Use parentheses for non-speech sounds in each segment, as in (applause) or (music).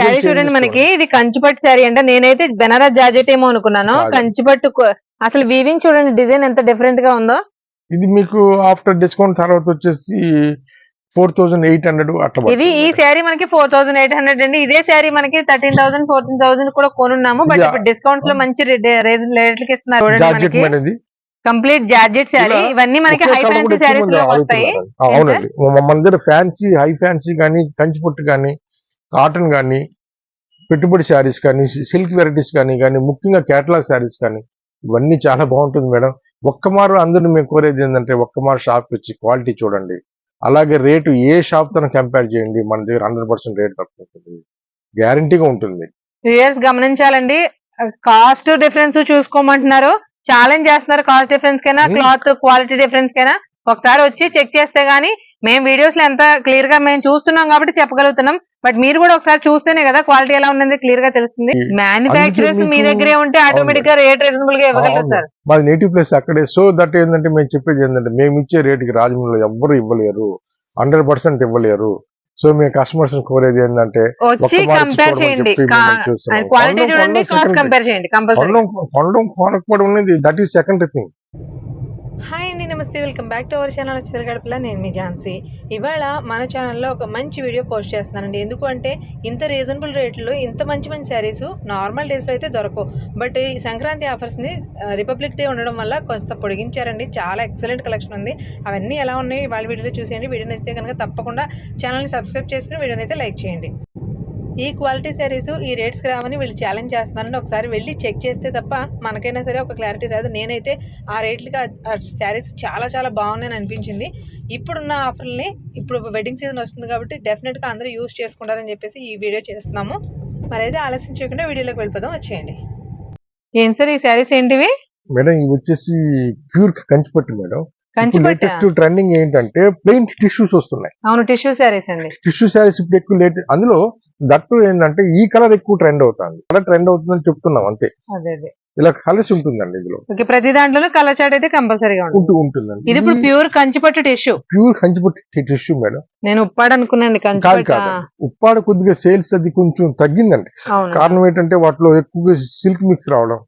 శారీ చూడండి మనకి. ఇది కంచిపట్టు శారీ అంటే. నేనైతే బెనారస్ జార్జెట్ ఏమో అనుకున్నాను. కంచిపట్టు అసలు వీవింగ్ చూడండి డిజైన్ ఎంత డిఫరెంట్గా ఉందో. ఇది మీకు ఆఫ్టర్ డిస్కౌంట్ తర్వాత వచ్చేసి ఫోర్ థౌసండ్ ఎయిట్ హండ్రెడ్ అట్లా ఇది ఈ శారీ మనకి ఫోర్ థౌసండ్ ఎయిట్ హండ్రెడ్ అండి. ఇదే శారీ మనకి థర్టీన్ థౌసండ్ ఫోర్టీన్ థౌసండ్ కూడా కొనున్నాము. బట్ ఇప్పుడు డిస్కౌంట్స్లో మంచి రేట్లకి ఇస్తున్నారు చూడండి మనకి. కంప్లీట్ జార్జెట్ శారీ ఇవన్నీ మనకి హై ఫ్యాన్సీ శారీస్లో వస్తాయి. అవునండి. మన దగ్గర ఫ్యాన్సీ హై ఫ్యాన్సీ కానీ కంచిపట్టు కానీ కాటన్ కానీ పెట్టుబడి శారీస్ కానీ సిల్క్ వెరైటీస్ కానీ కానీ ముఖ్యంగా కేటలాగ్ శారీస్ కానీ ఇవన్నీ చాలా బాగుంటుంది మేడం. ఒక్క మారు అందరిని మేము కోరేది ఏంటంటే ఒక్క మారు షాప్ వచ్చి క్వాలిటీ చూడండి. అలాగే రేటు ఏ షాప్తో కంపేర్ చేయండి మన దగ్గర హండ్రెడ్ పర్సెంట్ రేట్ తక్కువ ఉంటుంది. గ్యారంటీగా ఉంటుంది. గమనించాలండి. కాస్ట్ డిఫరెన్స్ చూసుకోమంటున్నారు. ఛాలెంజ్ చేస్తున్నారు కాస్ట్ డిఫరెన్స్ కైనా Hmm. క్లాత్ క్వాలిటీ డిఫరెన్స్ కైనా. ఒకసారి వచ్చి చెక్ చేస్తే గానీ మేము వీడియోస్లో ఎంత క్లియర్గా మేము చూస్తున్నాం కాబట్టి చెప్పగలుగుతున్నాం. బట్ మీరు కూడా ఒకసారి చూస్తేనే కదా క్వాలిటీ ఎలా ఉన్నది క్లియర్గా తెలుస్తుంది. మ్యానుఫ్యాక్చరర్స్ మీ మీకు- దగ్గరే ఉంటే ఆటోమేటిక్గా రేట్ రీజనబుల్గా ఇవ్వగలరు. సార్. మాది నేటివ్ ప్లేస్ అక్కడే. సో దట్ ఏంటంటే మేము చెప్పేది ఏంటంటే మేము ఇచ్చే రేటుకి రాజమండ్రిలో ఎవ్వరు ఇవ్వలేరు. హండ్రెడ్ పర్సెంట్ ఇవ్వలేరు. సో మేము కస్టమర్స్ కోరేది ఏంటంటే కంపేర్ చేయండి. క్వాలిటీ చూడండి కాస్ట్. కంపేర్ చేయండి కంపల్సరీ కొనడం కొనకపోవడం అనేది that is second thing hi అండి నమస్తే. Welcome back to our channel Chitra Gadapala. నేను మీ ఝాన్సీ. ఇవాళ మన ఛానల్లో ఒక మంచి వీడియో పోస్ట్ చేస్తున్నానండి. ఎందుకంటే ఇంత రీజనబుల్ రేట్లో ఇంత మంచి మంచి శారీస్ నార్మల్ డేస్లో అయితే దొరకవు. బట్ ఈ సంక్రాంతి ఆఫర్స్ని రిపబ్లిక్ డే ఉండడం వల్ల కొంత పొడిగించారండి. చాలా ఎక్సలెంట్ కలెక్షన్ ఉంది. అవన్నీ ఎలా ఉన్నాయి? వాళ్ళ వీడియోలో చూసేయండి. వీడియోని ఇస్తే కనుక తప్పకుండా ఛానల్ని సబ్స్క్రైబ్ చేసుకుని వీడియోని అయితే లైక్ చేయండి. ఈ క్వాలిటీ శారీస్ ఈ రేట్స్కి రావని వీళ్ళు ఛాలెంజ్ చేస్తున్నారండి ఒకసారి వెళ్ళి చెక్ చేస్తే తప్ప మనకైనా సరే ఒక క్లారిటీ రాదు. నేనైతే ఆ రేట్లకి ఆ శారీస్ చాలా చాలా బాగున్నాయని అనిపించింది. ఇప్పుడున్న ఆఫర్ని ఇప్పుడు వెడ్డింగ్ సీజన్ వస్తుంది కాబట్టి డెఫినెట్గా అందరూ యూస్ చేసుకుంటారని చెప్పేసి ఈ వీడియో చేస్తున్నాము. మరి అయితే ఆలస్యం చేయకుండా వీడియోలోకి వెళ్ళిపోదాం. వచ్చేయండి ఏం సార్ ఈ శారీస్ ఏంటివి? మేడం ఇవి వచ్చేసి ప్యూర్ కంచిపట్టు మేడం. లేటెస్ట్ ట్రెండింగ్ ఏంటంటే ప్లెయిన్ టిష్యూస్ వస్తున్నాయి. అవును టిష్యూ శారీస్ అండి. టిష్యూ శారీస్ ఇప్పుడు ఎక్కువ లేట్ అందులో దట్టు ఏంటంటే ఈ కలర్ ఎక్కువ ట్రెండ్ అవుతుంది. కలర్ ట్రెండ్ అవుతుందని చెప్తున్నాం అంతే. అదే అదే. ఇలా కలర్స్ ఉంటుందండి ఇందులో. ఓకే ప్రతి దాంట్లోనూ కలర్ చాట్ అయితే కంపల్సరీగా ఉంటుంది. ఉంటూ ఉంటుందండి. ఇది ఇప్పుడు ప్యూర్ కంచిపట్టు టిష్యూ ప్యూర్ కంచిపట్టు టిష్యూ మేడం. నేను ఉప్పాడు అనుకున్నాండి కాదు కాదు. ఉప్పాడ కొద్దిగా సేల్స్ అది కొంచెం తగ్గిందండి. కారణం ఏంటంటే వాటిలో ఎక్కువగా సిల్క్ మిక్స్ రావడం.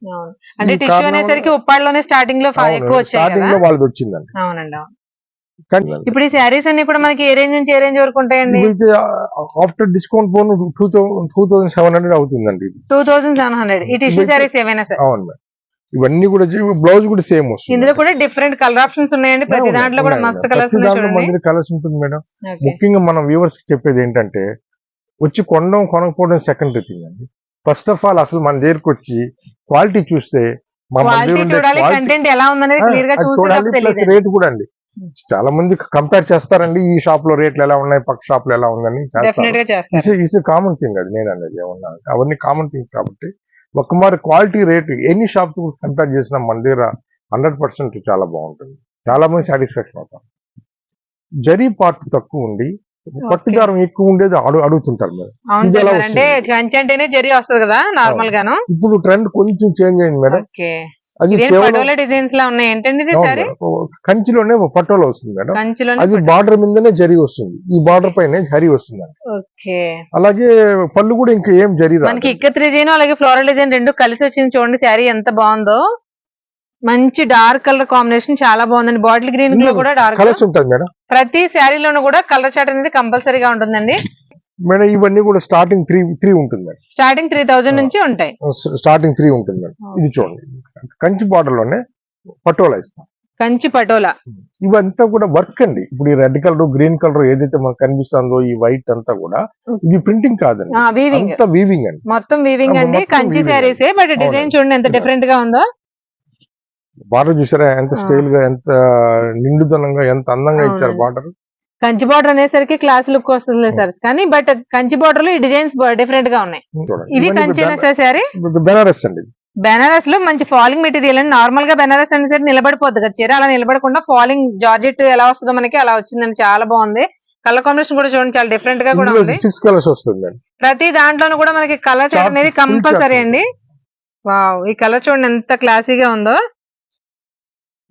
అంటే టిష్యూ అనేసరికి ఉప్పాడులోనే స్టార్టింగ్లో ఎక్కువ స్టార్టింగ్లో వాళ్ళది వచ్చిందండి. అవునండి ఇప్పుడు ఈ శారీస్ అన్ని కూడా మనకి ఏ రేంజ్ నుంచి ఏ రేంజ్ వరకు ఉంటాయండి? ఆఫ్టర్ డిస్కౌంట్ పోను two thousand two thousand seven hundred అవుతుందండి టూ థౌసండ్ సెవెన్ హండ్రెడ్. ఈ టిష్యూ శారీస్ ఏవైనా సరే? అవును మేడం. ఇవన్నీ కూడా బ్లౌజ్ కూడా సేమ్ ఇందులో కూడా డిఫరెంట్ కలర్ ఆప్షన్స్ ఉన్నాయండి. ప్రతి దాంట్లో కూడా మస్ట్. కలర్స్ కలర్స్ ఉంటుంది మేడం. ముఖ్యంగా మనం వ్యూవర్స్ చెప్పేది ఏంటంటే వచ్చి కొనడం కొనకపోవడం సెకండరీ థింగ్ అండి. ఫస్ట్ ఆఫ్ ఆల్ అసలు మన దగ్గరకు వచ్చి క్వాలిటీ చూస్తే రేట్ కూడా అండి. చాలా మంది కంపేర్ చేస్తారండి ఈ షాప్లో రేట్లు ఎలా ఉన్నాయి పక్క షాప్లో ఎలా ఉందని ఇస్ కామన్ థింగ్ అది నేను అనేది ఏమన్నా అవన్నీ కామన్ థింగ్స్ కాబట్టి ఒక్క మరి క్వాలిటీ రేట్ ఎన్ని షాప్ కంపేర్ చేసినా మన దగ్గర హండ్రెడ్ పర్సెంట్ చాలా బాగుంటుంది. చాలా మంది సాటిస్ఫాక్షన్ అవుతాం జరీ పార్ట్ తక్కువ ఉండి పట్టుదారం ఎక్కువ ఉండేది అడు అడుగుతుంటారు మరి. అంటే జరి వస్తుంది కదా నార్మల్ గాను? ఇప్పుడు ట్రెండ్ కొంచెం చేంజ్ అయింది మేడం. పటోలా డిజైన్స్ లా ఉన్నాయి? ఏంటండి. కంచిలోనే పటోలా వస్తుంది మేడం. అది బార్డర్ మీదనే జరి వస్తుంది. ఈ బార్డర్ పైన జరి వస్తుంది ఓకే. అలాగే పళ్ళు కూడా ఇంకా ఏం జరి మనకి ఇక్కత్ డిజైన్ అలాగే ఫ్లోరల్ డిజైన్ రెండు కలిసి వచ్చింది చూడండి శారీ ఎంత బాగుందో. మంచి డార్క్ కలర్ కాంబినేషన్ చాలా బాగుందండి. బాటిల్ గ్రీన్లో కూడా డార్క్. కలర్స్ ఉంటుంది మేడం. ప్రతి శారీలోనూ కూడా కలర్ చాట్ అనేది కంపల్సరీగా ఉంటుందండి. మేడం ఇవన్నీ కూడా స్టార్టింగ్ త్రీ త్రీ ఉంటుంది మేడం. స్టార్టింగ్ త్రీ థౌజండ్ నుంచి ఉంటాయి. స్టార్టింగ్ త్రీ ఉంటుంది మేడం. ఇది చూడండి. కంచి బార్డర్లోనే పటోలా ఇస్తాం. కంచి పటోలా. ఇవంతా కూడా వర్క్ అండి. ఇప్పుడు ఈ రెడ్ కలర్ గ్రీన్ కలర్ ఏదైతే మనకు కనిపిస్తుందో ఈ వైట్ అంతా కూడా ఇది ప్రింటింగ్ కాదండి. వీవింగ్ అండి. మొత్తం వీవింగ్ అండి. కంచి. శారీసే బట్ డిజైన్. చూడండి ఎంత. డిఫరెంట్గా ఉందో. బార్డర్ చూసారా? ఎంత. స్టైల్గా ఎంత నిండుదనంగా ఎంత అందంగా ఇచ్చారు. బార్డర్? కంచి బార్డర్ అనేసరికి క్లాస్ లుక్ వస్తుంది సార్. కానీ బట్ కంచి బార్డర్లో ఈ డిజైన్స్ డిఫరెంట్గా ఉన్నాయి. ఇది కంచినా సార్. శారీ బెనారస్ అండి. బెనారస్లో మంచి ఫాలింగ్ మెటీరియల్ అండి. నార్మల్గా బెనారస్ అనేది నిలబడిపోద్ది కదా. చీర అలా నిలబడకుండా ఫాలింగ్ జార్జెట్ ఎలా వస్తుందో మనకి అలా వచ్చిందండి. చాలా బాగుంది. కలర్ కాంబినేషన్ కూడా చూడండి చాలా డిఫరెంట్గా కూడా ఉంది. సిక్స్ కలర్స్ వస్తుంది ప్రతి దాంట్లోనూ కూడా మనకి కలర్ అనేది కంపల్సరీ. అండి. వావ్ ఈ కలర్ చూడండి ఎంత క్లాసీగా ఉందో.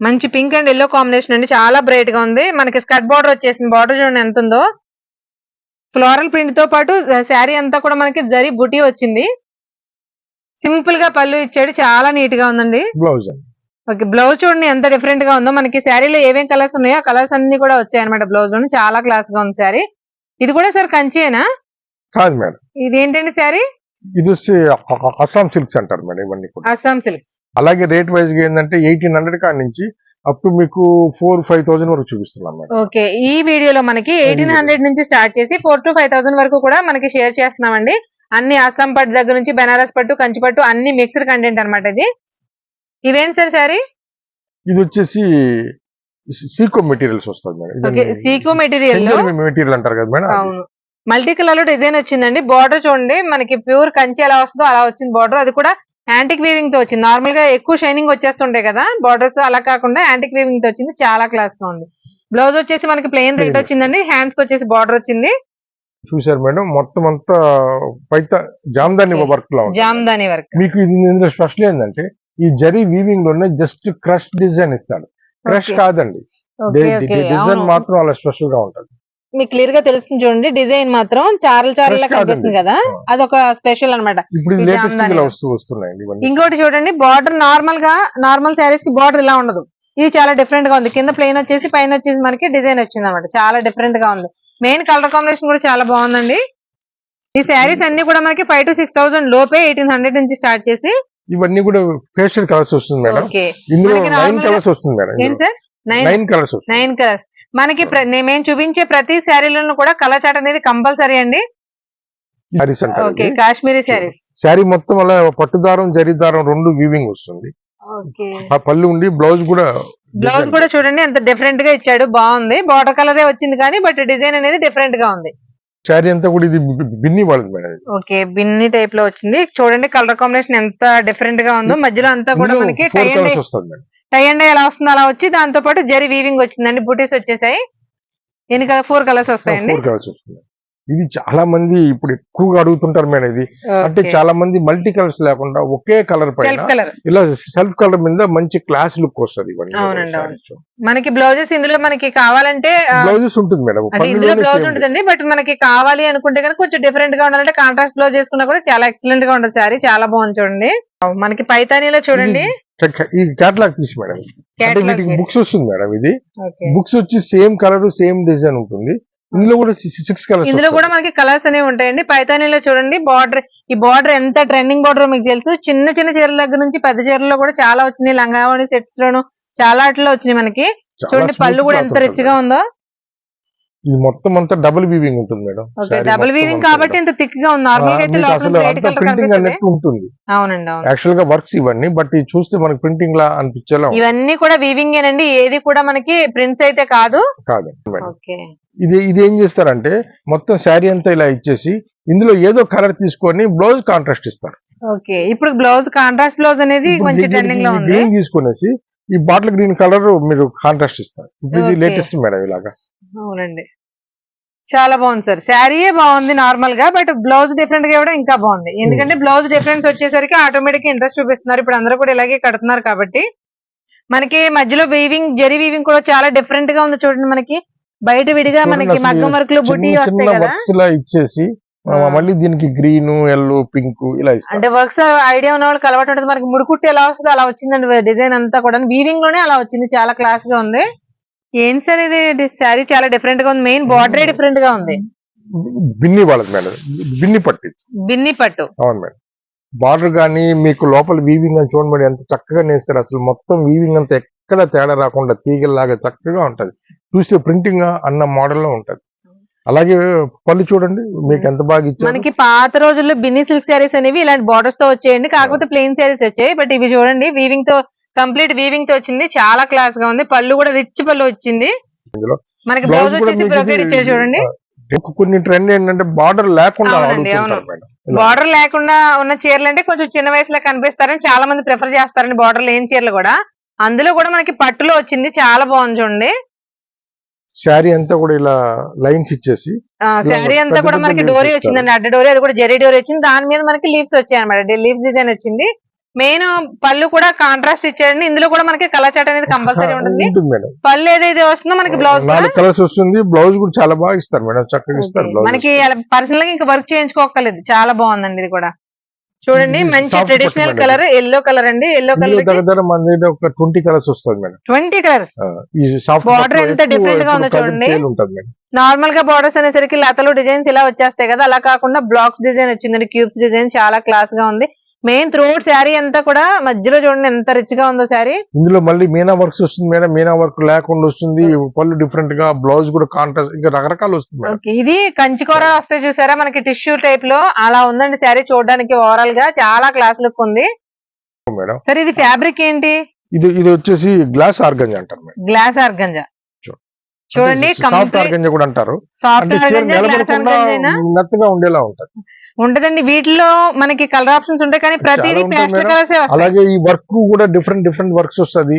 మంచి పింక్ అండ్ ఎల్లో కాంబినేషన్ అండి. చాలా బ్రైట్గా ఉంది. మనకి స్కర్ట్ బార్డర్ వచ్చేసింది. బార్డర్ చూడండి ఎంత ఉందో. ఫ్లోరల్ ప్రింట్తో పాటు శారీ అంతా కూడా మనకి జరీ బుటీ వచ్చింది. సింపుల్గా పళ్ళు ఇచ్చాడు చాలా నీట్గా ఉందండి. బ్లౌజ్ ఓకే బ్లౌజ్ చూడండి ఎంత డిఫరెంట్గా ఉందో. మనకి శారీలో ఏమేం కలర్స్ ఉన్నాయో ఆ కలర్స్ అన్ని కూడా వచ్చాయి అనమాట బ్లౌజ్లో చాలా క్లాస్గా ఉంది శారీ. ఇది కూడా సార్ కంచేనా? కాదు మేడం. ఇది ఏంటండి శారీ? ఇది వచ్చి అస్సాం సిల్క్స్ అంటారు మేడం ఇవన్నీ కూడా. అస్సాం సిల్క్స్. అలాగే రేట్ వైజ్గా ఏంటంటే ఎయిటీన్ హండ్రెడ్ కాడి నుంచి అప్ టు మీకు ఫోర్ ఫైవ్ థౌసండ్ వరకు చూపిస్తున్నాం మేడం. ఓకే ఈ వీడియోలో మనకి ఎయిటీన్ హండ్రెడ్ నుంచి స్టార్ట్ చేసి ఫోర్ టు ఫైవ్ థౌసండ్ వరకు కూడా మనకి షేర్ చేస్తున్నామండి. అన్ని అస్సాం పట్టు దగ్గర నుంచి బెనారస్ పట్టు కంచి పట్టు అన్ని మిక్స్డ్ కంటెంట్ అన్నమాట ఇది. ఇవేంటి సార్ శారీ? ఇది వచ్చేసి సీకో మెటీరియల్స్ వస్తుంది మేడం. సీకో మెటీరియల్ మెటీరియల్ అంటారు కదా మేడం. అవును. మల్టీ కలర్లో డిజైన్ వచ్చిందండి. బార్డర్ చూడండి మనకి ప్యూర్ కంచి ఎలా వస్తుందో అలా వచ్చింది బార్డర్. అది కూడా యాంటిక్ వీవింగ్తో వచ్చింది. నార్మల్గా ఎక్కువ షైనింగ్ వచ్చేస్తుంటాయి కదా బార్డర్స్ అలా కాకుండా యాంటిక్ వీవింగ్తో వచ్చింది. చాలా క్లాస్గా ఉంది. బ్లౌజ్ వచ్చేసి మనకి ప్లెయిన్ Plain. వచ్చిందండి. హ్యాండ్స్కి వచ్చేసి బార్డర్ వచ్చింది. చూసారు మేడం మొత్తం అంతా పైత జామ్దాని. వర్క్లో. జామ్దాని వర్క్ మీకు ఇది ఇందులో స్పెషల్ ఏంటంటే ఈ జరీ వీవింగ్లోనే జస్ట్ క్రష్ డిజైన్ ఇస్తాడు. క్రష్. కాదండి. డిజైన్ మాత్రం అలా స్పెషల్గా ఉంటుంది. మీకు క్లియర్గా తెలుస్తుంది చూడండి. డిజైన్ మాత్రం చారలు చారలా కనిపిస్తుంది. కదా. అదొక స్పెషల్ ఇవన్నీ. ఇంకోటి చూడండి బార్డర్ నార్మల్గా నార్మల్ శారీస్కి బార్డర్ ఇలా ఉండదు. ఇది చాలా డిఫరెంట్గా ఉంది. కింద ప్లెయిన్ వచ్చేసి పైన వచ్చేసి మనకి డిజైన్ వచ్చింది అనమాట చాలా డిఫరెంట్గా ఉంది. మెయిన్ కలర్ కాంబినేషన్ కూడా చాలా బాగుందండి. ఈ శారీస్ అన్ని కూడా మనకి ఫైవ్ టు సిక్స్ థౌసండ్ లోపే ఎయిటీన్ హండ్రెడ్ నుంచి స్టార్ట్ చేసి ఇవన్నీ కూడా ఫేషియల్ కలర్స్ వస్తుంది మేడం. ఓకే ఇందులో మనకి నైన్ కలర్స్ వస్తుంది madam nine colours nine colours మనకి మేము చూపించే ప్రతి శారీలోనూ కూడా కలర్ చాట్ అనేది కంపల్సరీ అండి. Okay Kashmiri sarees. శారీ మొత్తం అలా పట్టుదారం జరీదారం రెండు వీవింగ్ వస్తుంది. ఆ పళ్ళు ఉండి బ్లౌజ్ కూడా బ్లౌజ్. కూడా చూడండి ఎంత డిఫరెంట్గా ఇచ్చాడు బాగుంది. బార్డర్ కలరే వచ్చింది కానీ బట్ డిజైన్ అనేది డిఫరెంట్గా ఉంది. శారీ అంతా కూడా ఇది బిన్ని వాళ్ళది మేడం. ఓకే బిన్ని టైప్లో వచ్చింది. చూడండి కలర్ కాంబినేషన్ ఎంత డిఫరెంట్గా ఉందో మధ్యలో అంతా కూడా మనకి టై వస్తుంది టై అండ్ ఎలా వస్తుందో అలా వచ్చి దాంతో పాటు జరి వీవింగ్ వచ్చిందండి. బూటీస్ వచ్చేసాయి. ఎన్ని కలర్ ఫోర్ కలర్స్ వస్తాయండి. ఇది చాలా మంది ఇప్పుడు ఎక్కువగా అడుగుతుంటారు మేడం ఇది. అంటే. చాలా మంది మల్టీ కలర్స్ లేకుండా ఒకే కలర్ పైన సెల్ఫ్ కలర్ ఇలా సెల్ఫ్ కలర్ మీద మంచి క్లాస్ లుక్ వస్తుంది ఇవన్నీ. మనకి బ్లౌజెస్ ఇందులో మనకి కావాలంటే బ్లౌజెస్ ఉంటుంది మేడం. ఇందులో బ్లౌజ్ ఉంటుందండి బట్ మనకి కావాలి అనుకుంటే కనుక కొంచెం డిఫరెంట్గా ఉండాలంటే కాంట్రాస్ట్ బ్లౌజ్ చేసుకున్నా కూడా చాలా ఎక్సలెంట్గా ఉంటుంది సారీ చాలా బాగుంది చూడండి. మనకి పైతానీలో చూడండి. ఈ కేటలాగ్ పీస్ మేడం. అంటే వీటికి. బుక్స్ వస్తుంది మేడం ఇది. బుక్స్ వచ్చి సేమ్ కలర్ సేమ్ డిజైన్ ఉంటుంది. ఇందులో కూడా సిక్స్ కలర్స్ ఇందులో కూడా మనకి కలర్స్ అనేవి ఉంటాయండి. పైతానీలో చూడండి బార్డర్ ఈ బార్డర్ ఎంత ట్రెండింగ్ బార్డర్ మీకు తెలుసు? చిన్న చిన్న చీరల దగ్గర నుంచి పెద్ద చీరల్లో కూడా చాలా వచ్చినాయి. లంగావాణి సెట్స్ లోను చాలా వాటిలో వచ్చినాయి మనకి. చూడండి పళ్ళు కూడా ఎంత రిచ్గా ఉందో. ఇది మొత్తం అంతా డబుల్ వీవింగ్ ఉంటుంది మేడం. డబుల్ వీవింగ్ కాబట్టి ఇంత థిక్గా ఉంది. నార్మల్గా అయితే లోపల లైట్ కలర్ ప్రింటింగ్ అన్నట్టు ఉంటుంది. అవునండి యాక్చువల్గా వర్క్స్ ఇవన్నీ బట్ ఇది చూస్తే మనకి ప్రింటింగ్ లా అనిపించేలా. ఇవన్నీ కూడా వీవింగ్ ఏనండి. ఏది కూడా మనకి ప్రింట్స్ అయితే కాదు. కాదు ఇది ఇది ఏం చేస్తారంటే మొత్తం శారీ అంతా ఇలా ఇచ్చేసి ఇందులో ఏదో కలర్ తీసుకొని బ్లౌజ్ కాంట్రాస్ట్ ఇస్తారు. ఓకే ఇప్పుడు బ్లౌజ్ కాంట్రాస్ట్ బ్లౌజ్ అనేది మంచి ట్రెండింగ్లో ఉంది. తీసుకునేసి ఈ బాటిల్ గ్రీన్ కలర్ మీరు కాంట్రాస్ట్ ఇస్తారు. ఇది. లేటెస్ట్ మేడం ఇలాగా. అవునండి. చాలా బాగుంది సార్. శారీయే బాగుంది నార్మల్గా బట్ బ్లౌజ్ డిఫరెంట్గా ఇవ్వడం ఇంకా బాగుంది. ఎందుకంటే బ్లౌజ్ డిఫరెన్స్ వచ్చేసరికి ఆటోమేటిక్ ఇంట్రెస్ట్ చూపిస్తున్నారు. ఇప్పుడు అందరూ కూడా ఇలాగే కడుతున్నారు కాబట్టి. మనకి మధ్యలో వీవింగ్ జరీ వీవింగ్ కూడా చాలా డిఫరెంట్గా ఉంది చూడండి మనకి. బయట విడిగా మనకి మగ్గం వర్క్లు బుట్టి చిన్న వస్తాయి కదా. లా ఇచ్చేసి. మళ్ళీ దీనికి గ్రీన్ ఎల్లో పింక్ ఇలా అంటే వర్క్స్ ఐడియా ఉన్న వాళ్ళకి అలవాటు ఉంటుంది. మనకి ముడుకుట్టి ఎలా వస్తుందో అలా వచ్చిందండి. డిజైన్ అంతా కూడా వీవింగ్లోనే అలా వచ్చింది. చాలా క్లాస్గా ఉంది. ఏంటి సార్ ఇది? శారీ చాలా డిఫరెంట్గా ఉంది. మెయిన్ బార్డరే డిఫరెంట్గా ఉంది. బిన్ని వాళ్ళది మేడం. బిన్ని పట్టి బిన్ని పట్టు. అవును మేడం. బార్డర్ కానీ మీకు లోపల వీవింగ్ అని చూడండి మేడం ఎంత చక్కగా నేస్తారు. అసలు మొత్తం వీవింగ్ అంతా ఎక్కడ తేడా రాకుండా తీగల్లాగా చక్కగా ఉంటది. చూస్తే ప్రింటింగ్ అన్న మోడల్లో ఉంటది. అలాగే పళ్ళు చూడండి. మీకు ఎంత బాగా ఇచ్చారు. మనకి పాత రోజుల్లో బిన్ని సిల్క్ శారీస్ అనేవి ఇలాంటి బార్డర్స్తో వచ్చేయండి. కాకపోతే ప్లెయిన్ శారీస్ వచ్చాయి బట్ ఇవి చూడండి వీవింగ్తో కంప్లీట్ వీవింగ్తో వచ్చింది. చాలా క్లాస్గా ఉంది. పళ్ళు కూడా రిచ్ పళ్ళు వచ్చింది. మనకి బ్లౌజ్ వచ్చేసి బ్రోకెట్ ఇది- ఇచ్చారు చూడండి. కొన్ని ట్రెండ్ ఏంటంటే బార్డర్ లేకుండా. బార్డర్ లేకుండా ఉన్న చీరలు అంటే కొంచెం చిన్న వయసులో కనిపిస్తారని చాలా మంది ప్రిఫర్ చేస్తారండి బార్డర్ లేని చీరలు కూడా. అందులో కూడా మనకి పట్టులో వచ్చింది. చాలా బాగుంది చూడండి. శారీ అంతా కూడా ఇలా లైన్స్ ఇచ్చేసి శారీ అంతా కూడా మనకి డోరీ. వచ్చిందండి. అడ్డ డోరీ అది కూడా జరీ డోరీ వచ్చింది. దాని మీద మనకి లీవ్స్ వచ్చాయి అనమాట లీవ్స్ డిజైన్ వచ్చింది. మెయిన్ పళ్ళు కూడా కాంట్రాస్ట్ ఇచ్చాడండి ఇందులో కూడా మనకి కలర్ చాట్ అనేది కంపల్సరీ (laughs) ఉంటుంది. పళ్ళు ఏదైతే వస్తుందో మనకి బ్లౌజ్ కలర్స్ వస్తుంది. బ్లౌజ్ కూడా చాలా బాగా ఇస్తారు మేడం. చక్కగా ఇస్తారు మనకి పర్సనల్గా ఇంకా వర్క్ చేయించుకోకర్లేదు చాలా బాగుందండి ఇది కూడా. చూడండి మంచి ట్రెడిషనల్ కలర్ ఎల్లో కలర్ అండి. ఎల్లో కలర్ దగ్గర మన దగ్గర ఒక ట్వంటీ కలర్స్ వస్తుంది మేడం. ట్వంటీ కలర్స్ Border ఎంత different గా ఉందో చూడండి. నార్మల్గా బార్డర్స్ అనేసరికి లతలు డిజైన్స్ ఇలా వచ్చేస్తాయి కదా. అలా కాకుండా బ్లాక్స్ డిజైన్ వచ్చిందండి. క్యూబ్స్ డిజైన్ చాలా క్లాస్గా ఉంది. మెయిన్ త్రూట్ శారీ అంతా కూడా మధ్యలో చూడండి ఎంత రిచ్గా ఉందో శారీ ఇందులో మళ్ళీ మీనా వర్క్స్ వస్తుంది మేడం. మీనా వర్క్ లేకుండా వస్తుంది. పళ్ళు డిఫరెంట్గా బ్లౌజ్ కూడా కాంట్రాస్ట్ ఇంకా రకరకాలు వస్తుంది ఇది కంచికూర వస్తాయి చూసారా? మనకి టిష్యూ టైప్లో అలా ఉందండి శారీ చూడడానికి ఓవరాల్గా. చాలా క్లాస్ లుక్ ఉంది. మేడం. సరే ఇది ఫ్యాబ్రిక్ ఏంటి? ఇది ఇది వచ్చేసి గ్లాస్ ఆర్గంజా అంటారు గ్లాస్ ఆర్గంజా చూడండి సాఫ్ట్ ఆర్గంజా కూడా అంటారు. మెత్తగా ఉండేలా ఉంటది. ఉంటదండి వీటిలో మనకి కలర్ ఆప్షన్స్ ఉంటాయి కానీ ప్రతిదీ పేస్టల్. కలర్స్ అలాగే ఈ వర్క్ కూడా డిఫరెంట్ డిఫరెంట్ వర్క్స్ వస్తది.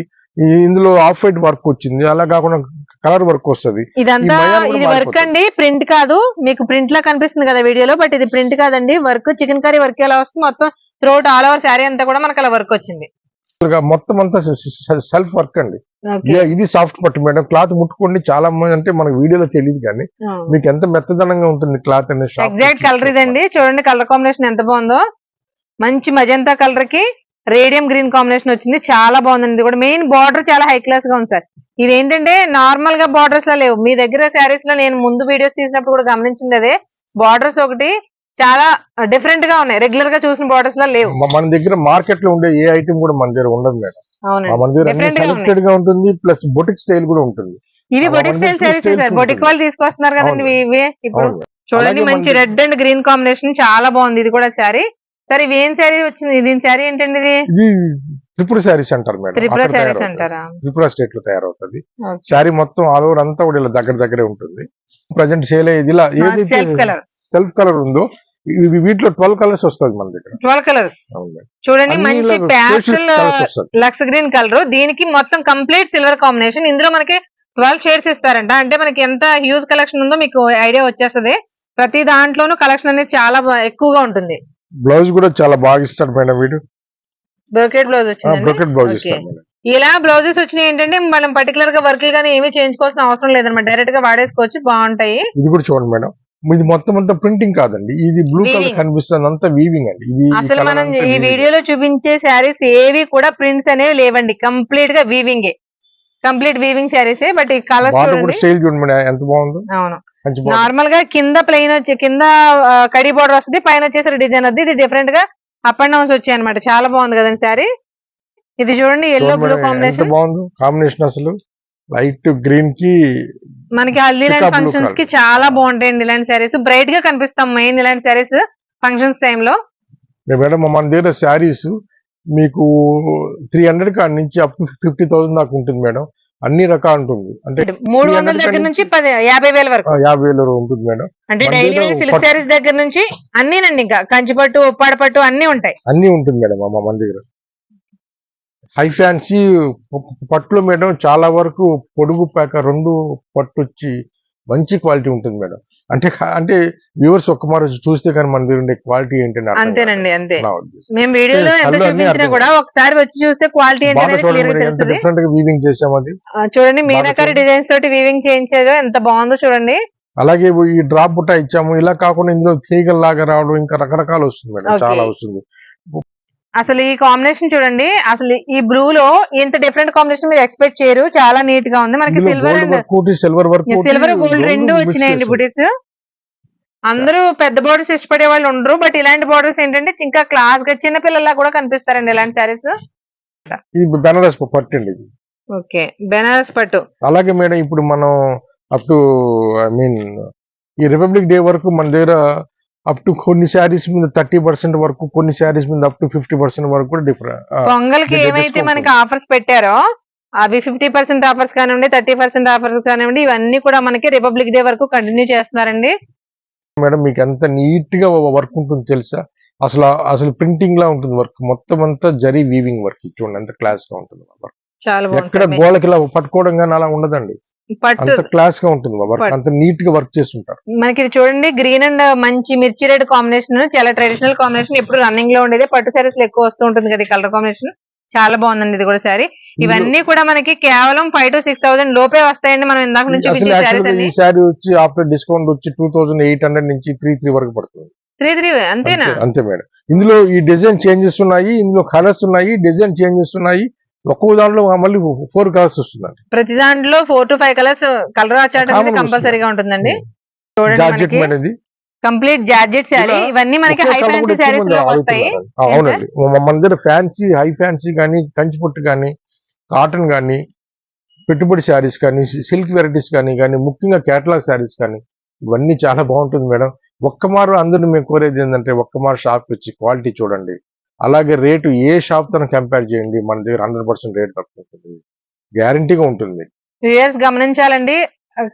ఇందులో ఆఫ్ వైట్ వర్క్ వచ్చింది అలా కాకుండా కలర్ వర్క్ వస్తది. ఇదంతా ఇది వర్క్. అండి ప్రింట్ కాదు. మీకు ప్రింట్ లా కనిపిస్తుంది కదా వీడియోలో బట్ ఇది ప్రింట్ కాదండి. వర్క్ చికెన్ కర్రీ వర్క్ ఎలా వస్తుంది మొత్తం త్రోట్ ఆల్ ఓవర్ శారీ అంతా కూడా మనకి అలా వర్క్ వచ్చింది. మొత్తం అంతా సెల్ఫ్ వర్క్ అండి. ఇదే- సాఫ్ట్ పట్టు మేడం. క్లాత్ ముట్టుకోండి. చాలా మంది అంటే మనకు వీడియోలో తెలియదు కానీ మీకు ఎంత మెత్తదనంగా ఉంటుంది క్లాత్ అనేది ఎగ్జాక్ట్ కలర్ ఇదండి. చూడండి కలర్ కాంబినేషన్ ఎంత బాగుందో. మంచి మజంతా కలర్కి రేడియం గ్రీన్ కాంబినేషన్ వచ్చింది. చాలా బాగుందండి. ఇది కూడా మెయిన్ బార్డర్ చాలా హై క్లాస్గా ఉంది సార్. ఇది ఏంటంటే నార్మల్గా బార్డర్స్లో లేవు. మీ దగ్గర శారీస్లో నేను ముందు వీడియోస్ తీసినప్పుడు కూడా గమనించింది అదే. బార్డర్స్ ఒకటి చాలా డిఫరెంట్గా ఉన్నాయి. రెగ్యులర్గా చూసిన బార్డర్స్లో లేవు. మన దగ్గర మార్కెట్లో ఉండే ఏ ఐటమ్ కూడా మన దగ్గర ఉండదు మేడం. మన దగ్గర సెలెక్టెడ్గా ఉంటుంది ప్లస్ బొటిక్ స్టైల్ కూడా ఉంటుంది. ఇవి boutique style styles sir. Boutique. వాళ్ళు తీసుకొస్తున్నారు కదండి. ఇవి ఇప్పుడు చూడండి మంచి రెడ్ అండ్ గ్రీన్ కాంబినేషన్ చాలా బాగుంది. ఇది కూడా శారీ. సరే ఇవి ఏం శారీ వచ్చింది? దీని శారీ ఏంటండి ఇది? త్రిపుర శారీస్ అంటారు మేడం. త్రిపుర శారీస్. అంటారా? త్రిపుర స్టేట్లో తయారవుతుంది. శారీ మొత్తం ఆల్ ఓవర్ అంతా కూడా ఇలా దగ్గర దగ్గరే ఉంటుంది. ప్రజెంట్ సేల్ అయ్యేది ఇలా సెల్ఫ్ కలర్ ఉందో వీటిలో ట్వెల్వ్ కలర్స్ వస్తుంది మన దగ్గర. Twelve colours. చూడండి మంచి ప్యాస్టల్. లక్స్ గ్రీన్ కలర్ దీనికి మొత్తం కంప్లీట్ సిల్వర్ కాంబినేషన్ ఇందులో మనకి ట్వెల్వ్ షేడ్స్ ఇస్తారంట. అంటే మనకి ఎంత హ్యూజ్ కలెక్షన్ ఉందో మీకు ఐడియా వచ్చేస్తది. ప్రతి దాంట్లోనూ కలెక్షన్ అనేది చాలా ఎక్కువగా ఉంటుంది. బ్లౌజ్ కూడా చాలా బాగా ఇస్తాడు మేడం వీడు. Brocade blouse madam. ఇలా బ్లౌజెస్ వచ్చినాయి ఏంటంటే మనం పర్టికులర్గా వర్క్లు కానీ ఏమీ చేయించుకోవాల్సిన అవసరం లేదన్నమాట. డైరెక్ట్గా వాడేసుకోవచ్చు. బాగుంటాయి. ఇది కూడా చూడండి మేడం. ఇది మొత్తం అంతా ప్రింటింగ్ కాదండి. ఇది బ్లూ కలర్. కనిపిస్తుంది అంతా వీవింగ్ అండి. ఇది అసలు మనం ఈ. వీడియోలో చూపించే శారీస్ ఏవి కూడా ప్రింట్స్ అనేవి లేవండి. కంప్లీట్గా వీవింగ్ కంప్లీట్ వీవింగ్ శారీసే బట్ ఈ కలర్స్ స్టైల్ చూడండి ఎంత బాగుందో. అవును. నార్మల్గా కింద ప్లెయిన్ వచ్చి కింద కడి బోర్డర్ వస్తుంది పైన వచ్చేసరికి డిజైన్ వస్తుంది ఇది డిఫరెంట్గా అప్ అండ్ డౌన్స్ వచ్చాయి అనమాట చాలా బాగుంది కదండి శారీ. ఇది చూడండి ఎల్లో బ్లూ కాంబినేషన్ బాగుందో. కాంబినేషన్ అసలు. లైట్ గ్రీన్కి మనకి హల్దీ లాంటి Peacock blue ఫంక్షన్స్కి. చాలా బాగుంటాయండి ఇలాంటి శారీస్ బ్రైట్గా కనిపిస్తాం మెయిన్ ఇలాంటి శారీస్ ఫంక్షన్స్లో. మేడం మన దగ్గర శారీస్ మీకు త్రీ హండ్రెడ్ కాడ నుంచి అప్ టు ఫిఫ్టీ థౌసండ్ దాకా ఉంటుంది మేడం. అన్ని రకాలు ఉంటుంది. అంటే మూడు 300 వందల దగ్గర నుంచి యాభై వేల వరకు. యాభై వేల ఉంటుంది మేడం. అంటే డైలీ సిల్క్ శారీస్ దగ్గర నుంచి అన్నీనండి ఇంకా. కంచిపట్టు ఉప్పాడ పట్టు అన్ని ఉంటాయి. అన్ని ఉంటుంది మేడం అమ్మ మన దగ్గర. హై ఫ్యాన్సీ పట్టులో మేడం చాలా వరకు పొడుగు పేక రెండు పట్టు వచ్చి మంచి క్వాలిటీ ఉంటుంది మేడం. అంటే అంటే వ్యూవర్స్ ఒక్క మారు చూస్తే కానీ మన దగ్గర ఉండే క్వాలిటీ అర్థం అంతేనండి అంతే. మేము వీడియోలో ఎంత చూపించినా కూడా ఒకసారి వచ్చి చూస్తే క్వాలిటీ డిఫరెంట్గా వీవింగ్ చేసాం అది. చూడండి మీనాకారి. డిజైన్స్ తోటి వీవింగ్ చేయించారు ఎంత బాగుందో చూడండి. అలాగే ఈ డ్రాప్ బుట్ట ఇచ్చాము ఇలా కాకుండా ఇందులో తీగల లాగా రావడం ఇంకా రకరకాలు వస్తుంది మేడం. చాలా వస్తుంది. అసలు ఈ కాంబినేషన్ చూడండి అసలు ఈ బ్లూ లో ఇంత డిఫరెంట్ కాంబినేషన్ మీరు ఎక్స్పెక్ట్ చేయరు. చాలా నీట్గా ఉంది. మనకి silver silver work silver gold రెండు వచ్చినాయండి బుటీస్ అందరూ పెద్ద బోర్డర్స్ ఇష్టపడే వాళ్ళు ఉండరు బట్ ఇలాంటి బోర్డర్స్ ఏంటంటే ఇంకా క్లాస్గా చిన్న పిల్లల్లా కూడా కనిపిస్తారండి ఇలాంటి ఇది బెనారస్ పట్టు అండి ఓకే బెనారస్ పట్టు. అలాగే మేడం ఇప్పుడు మనం అప్ టు ఐ మీన్ ఈ రిపబ్లిక్ డే వరకు మన దగ్గర అప్ టు కొన్ని శారీస్ మీద థర్టీ పర్సెంట్ వరకు కొన్ని శారీస్ మీద అప్ టు ఫిఫ్టీ పర్సెంట్ వరకు కూడా డిఫరెంట్ పొంగల్కి ఇది ఏమైతే మనకి. ఆఫర్స్ పెట్టారో అవి ఫిఫ్టీ పర్సెంట్ ఆఫర్స్ కానివ్వండి థర్టీ పర్సెంట్ ఆఫర్స్ కానివ్వండి ఇవన్నీ కూడా మనకి రిపబ్లిక్ డే వరకు కంటిన్యూ చేస్తున్నారండి. మేడం మీకు ఎంత నీట్గా వర్క్ ఉంటుంది తెలుసా? అసలు అసలు ప్రింటింగ్ లా ఉంటుంది వర్క్ మొత్తం అంతా జరీ వీవింగ్ వర్క్ చూడండి ఎంత క్లాస్గా ఉంటుంది వర్క్ చాలా ఎక్కడ గోడకి ఇలా పట్టుకోవడం కానీ అలా ఉండదండి. పట్టు. క్లాస్గా ఉంటుంది. అంత నీట్గా వర్క్ చేస్తుంటారు. మనకి ఇది చూడండి గ్రీన్ అండ్ మంచి మిర్చి రెడ్ కాంబినేషన్ చాలా ట్రెడిషనల్ కాంబినేషన్ ఎప్పుడు రన్నింగ్లో ఉండేది. పట్టు సారీస్లో ఎక్కువ వస్తూ ఉంటుంది కదా కలర్ కాంబినేషన్ చాలా బాగుందండి ఇది కూడా సారీ ఇవన్నీ కూడా మనకి కేవలం ఫైవ్ టు సిక్స్ థౌసండ్ లోపే వస్తాయండి మనం ఇందాక నుంచి ఈ శారీ వచ్చి ఆఫ్టర్ డిస్కౌంట్ వచ్చి టూ థౌసండ్ ఎయిట్ హండ్రెడ్ నుంచి త్రీ త్రీ వరకు పడుతుంది. త్రీ త్రీ అంతేనా? అంతే- అంతే మేడం. ఇందులో ఈ డిజైన్ చేంజెస్ ఉన్నాయి ఇందులో కలర్స్ ఉన్నాయి డిజైన్ చేంజెస్ ఉన్నాయి. ఒక్కో దాంట్లో మళ్ళీ ఫోర్ కలర్స్ వస్తుందండి. ప్రతి దాంట్లో four to five colours colour Common కంపల్సరీగా ఉంటుందండి. Hmm. చూడండి కంప్లీట్ జార్జెట్ శారీ ఇవన్నీ మనకి హై ఫ్యాన్సీ శారీస్లో వస్తాయి. అవునండి. మన దగ్గర ఫ్యాన్సీ హై ఫ్యాన్సీ కానీ కంచిపట్టు కానీ కాటన్ కానీ పెట్టుబడి శారీస్ కానీ సిల్క్ వెరైటీస్ కానీ కానీ ముఖ్యంగా కేటలాగ్ శారీస్ కానీ ఇవన్నీ చాలా బాగుంటుంది మేడం. ఒక్క మారు అందరూ మేము కోరేది ఏంటంటే ఒక్క మారు షాప్ వచ్చి క్వాలిటీ చూడండి. అలాగే రేటు ఏ షాప్తో కంపేర్ చేయండి. మన దగ్గర హండ్రెడ్ పర్సెంట్ రేట్ తక్కువ గ్యారంటీగా ఉంటుంది. వ్యూయర్స్ గమనించాలండి.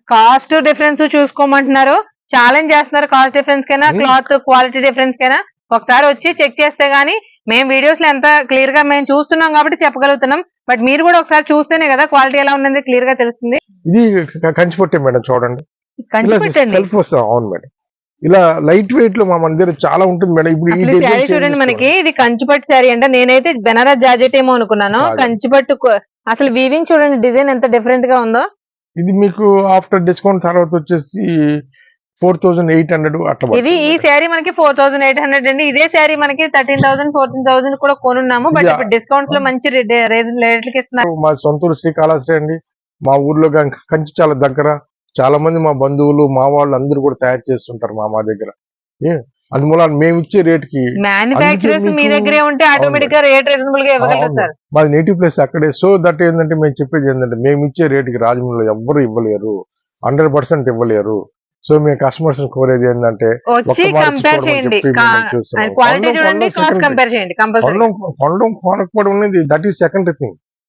కాస్ట్ డిఫరెన్స్ చూసుకోమంటున్నారు. ఛాలెంజ్ చేస్తున్నారు కాస్ట్ డిఫరెన్స్ కైనా. క్లాత్ క్వాలిటీ డిఫరెన్స్ కైనా. ఒకసారి వచ్చి చెక్ చేస్తే గానీ మేము వీడియోస్లో ఎంత క్లియర్గా మేము చూస్తున్నాం కాబట్టి చెప్పగలుగుతున్నాం. బట్ మీరు కూడా ఒకసారి చూస్తేనే కదా క్వాలిటీ ఎలా ఉన్నది క్లియర్గా తెలుస్తుంది. ఇది కంచిపట్టే మేడం చూడండి. కంచి పెట్టండి. సెల్ఫ్ వస్తాం అవును మేడం. ఇలా లైట్ వెయిట్లో మా మన దగ్గర చాలా ఉంటుంది మేడం. ఇప్పుడు శారీ చూడండి మనకి. ఇది కంచిపట్టు శారీ అంటే నేనైతే బెనారస్ జార్జెట్ ఏమో అనుకున్నాను. కంచిపట్టు అసలు వీవింగ్ చూడండి డిజైన్ ఎంత డిఫరెంట్గా ఉందో. ఇది మీకు ఆఫ్టర్ డిస్కౌంట్ తర్వాత వచ్చేసి ఫోర్ థౌసండ్ ఎయిట్ హండ్రెడ్ అట్లా ఇది ఈ. శారీ మనకి ఫోర్ థౌసండ్ ఎయిట్ హండ్రెడ్ అండి. ఇదే శారీ మనకి థర్టీన్ థౌసండ్ ఫోర్టీన్ థౌసండ్ కూడా కొనున్నాము. బట్ ఇప్పుడు డిస్కౌంట్స్లో మంచి రేట్లకి ఇస్తున్నారు. మా సొంత ఊరు శ్రీకాళహస్తి అండి. మా ఊర్లో గం- కంచి చాలా దగ్గర. చాలా మంది మా బంధువులు మా వాళ్ళు అందరూ కూడా తయారు చేస్తుంటారు మా మా దగ్గర. అందువల్ల మేము ఇచ్చే రేట్కి మీ దగ్గరే ఉంటే ఆటోమేటిక్గా రేట్ రీజనబుల్గా ఇవ్వగలరు అవును. సార్. మాది నేటివ్ ప్లేస్ అక్కడే. సో దట్ ఏంటంటే మేము చెప్పేది ఏంటంటే మేము ఇచ్చే రేటుకి రాజమండ్రిలో ఎవ్వరు ఇవ్వలేరు. హండ్రెడ్ పర్సెంట్ ఇవ్వలేరు. సో మేము కస్టమర్స్ కోరేది ఏంటంటే కొనడం- కొనకపోవడం అనేది దట్ ఈస్ సెకండరీ థింగ్